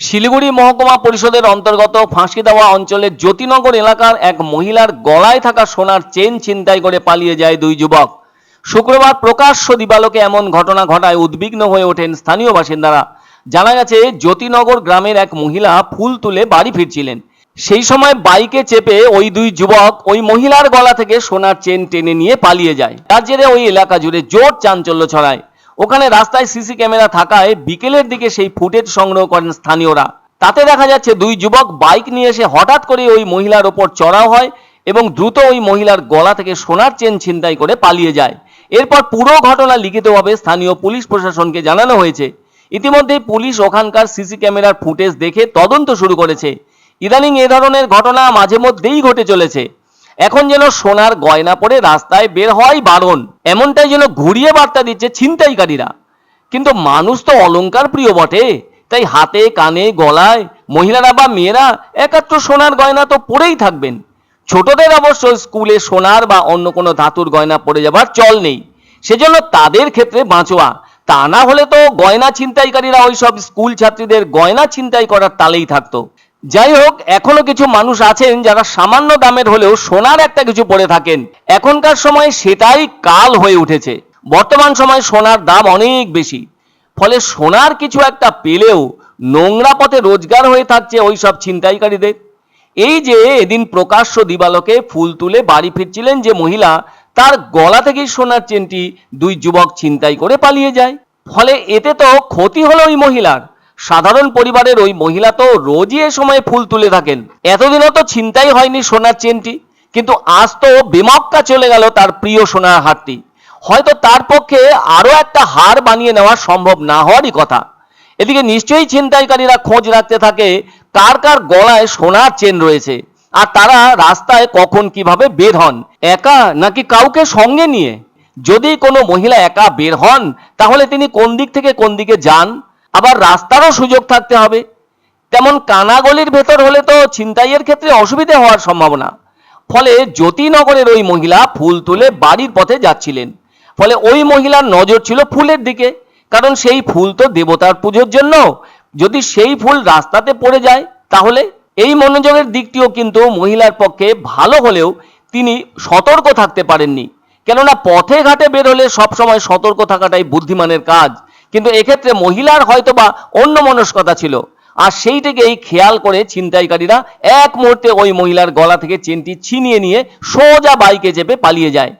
শিলিগুড়ি মহকুমা পরিষদের অন্তর্গত ফাঁসি দেওয়া অঞ্চলের জ্যোতিনগর এলাকার এক মহিলার গলায় থাকা সোনার চেন ছিনতাই করে পালিয়ে যায় দুই যুবক। শুক্রবার প্রকাশ্য দিবালোকে এমন ঘটনা ঘটায় উদ্বিগ্ন হয়ে ওঠেন স্থানীয় বাসিন্দারা। জানা গেছে, জ্যোতিনগর গ্রামের এক মহিলা ফুল তুলে বাড়ি ফিরছিলেন। সেই সময় বাইকে চেপে ওই দুই যুবক ওই মহিলার গলা থেকে সোনার চেন টেনে নিয়ে পালিয়ে যায়। তার জেরে ওই এলাকা জুড়ে জোর চাঞ্চল্য ছড়ায়। ওখানে রাস্তায় সিসি ক্যামেরা থাকায় বিকেলের দিকে সেই ফুটেজ সংগ্রহ করেন স্থানীয়রা। তাতে দেখা যাচ্ছে দুই যুবক বাইক নিয়ে এসে হঠাৎ করে ওই মহিলার ওপর চড়াও হয় এবং দ্রুত ওই মহিলার গলা থেকে সোনার চেন ছিনতাই করে পালিয়ে যায়। এরপর পুরো ঘটনা লিখিতভাবে স্থানীয় পুলিশ প্রশাসনকে জানানো হয়েছে। ইতিমধ্যেই পুলিশ ওখানকার সিসি ক্যামেরার ফুটেজ দেখে তদন্ত শুরু করেছে। ইদানিং এ ধরনের ঘটনা মাঝে মধ্যেই ঘটে চলেছে। এখন যেন সোনার গয়না পরে রাস্তায় বের হওয়াই বারণ। এমনটাই যেন ঘুরিয়ে বার্তা দিচ্ছে ছিনতাইকারীরা। কিন্তু মানুষ তো অলংকার প্রিয় বটে। তাই হাতে, কানে, গলায় মহিলারা বা মেয়েরা একাত্র সোনার গয়না তো পরেই থাকবেন। ছোটদের অবশ্য স্কুলে সোনার বা অন্য কোনো ধাতুর গয়না পরে যাবার চল নেই। সেজন্য তাদের ক্ষেত্রে বাঁচোয়া। তা না হলে তো গয়না ছিনতাইকারীরা ওই সব স্কুল ছাত্রীদের গয়না ছিনতাই করার তালেই থাকতো। যাই হোক এখনও কিছু মানুষ আছেন যারা সামান্য দামের হলেও সোনার একটা কিছু পরে থাকেন। এখনকার সময় সেটাই কাল হয়ে উঠেছে। বর্তমান সময় সোনার দাম অনেক বেশি। ফলে সোনার কিছু একটা পেলেও নোংরা পথে রোজগার হয়ে থাকছে ওই সব ছিনতাইকারীদের। এই যে এদিন প্রকাশ্য দিবালোকে ফুল তুলে বাড়ি ফিরছিলেন যে মহিলা, তার গলা থেকেই সোনার চেনটি দুই যুবক ছিনতাই করে পালিয়ে যায়। ফলে এতে তো ক্ষতি হলো ওই মহিলার। সাধারণ পরিবারের ওই মহিলা তো রোজই এ সময় ফুল তুলে থাকেন। এতদিনও তো ছিনতাই হয়নি সোনার চেনটি, কিন্তু আজ তো বেমক্কা চলে গেল তার প্রিয় সোনার হারটি। হয়তো তার পক্ষে আরও একটা হার বানিয়ে নেওয়া সম্ভব না হওয়ারই কথা। এদিকে নিশ্চয়ই ছিনতাইকারীরা খোঁজ রাখতে থাকে কার কার গলায় সোনার চেন রয়েছে, আর তারা রাস্তায় কখন কীভাবে বের হন, একা নাকি কাউকে সঙ্গে নিয়ে? যদি কোনো মহিলা একা বের হন, তাহলে তিনি কোন দিক থেকে কোন দিকে যান? আবার রাস্তারও সুযোগ থাকতে হবে। তেমন কানাগলির ভেতর হলে তো ছিনতাইয়ের ক্ষেত্রে অসুবিধে হওয়ার সম্ভাবনা। ফলে জ্যোতিনগরের ওই মহিলা ফুল তুলে বাড়ির পথে যাচ্ছিলেন। ফলে ওই মহিলার নজর ছিল ফুলের দিকে। কারণ সেই ফুল তো দেবতার পুজোর জন্য। যদি সেই ফুল রাস্তাতে পড়ে যায়, তাহলে এই মনোযোগের দিকটিও কিন্তু মহিলার পক্ষে ভালো হলেও তিনি সতর্ক থাকতে পারেননি। কেননা পথে ঘাটে বের হলে সবসময় সতর্ক থাকাটাই বুদ্ধিমানের কাজ। কিন্তু এক্ষেত্রে মহিলার হয়তো বা অন্য মনস্কতা ছিল। আর এই খেয়াল করে ছিনতাইকারীরা এক মুহূর্তে ওই মহিলার গলা থেকে চেনটি ছিনিয়ে নিয়ে সোজা বাইকে চেপে পালিয়ে যায়।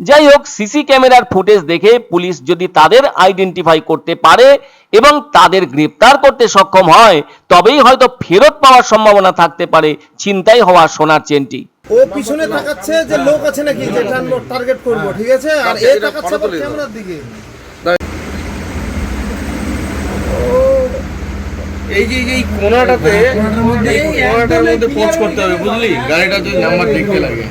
যাই হোক সিসি ক্যামেরার ফুটেজ দেখে পুলিশ যদি তাদের আইডেন্টিফাই করতে পারে এবং তাদের গ্রেপ্তার করতে সক্ষম হয় তবেই হয়তো ফেরত পাওয়ার সম্ভাবনা থাকতে পারে ছিনতাই হওয়া সোনার চেনটি। ও পিছনে তাকাচ্ছে যে লোক আছে নাকি যে টার্গেট করব ঠিক আছে? আর এ তাকাচ্ছে ক্যামেরার দিকে। এই যে এই কোনাটাতে এই কোনাটার মধ্যে পোস্ট করতে হবে বুঝলি? গাড়িটা যদি নাম্বার দেখতে লাগে।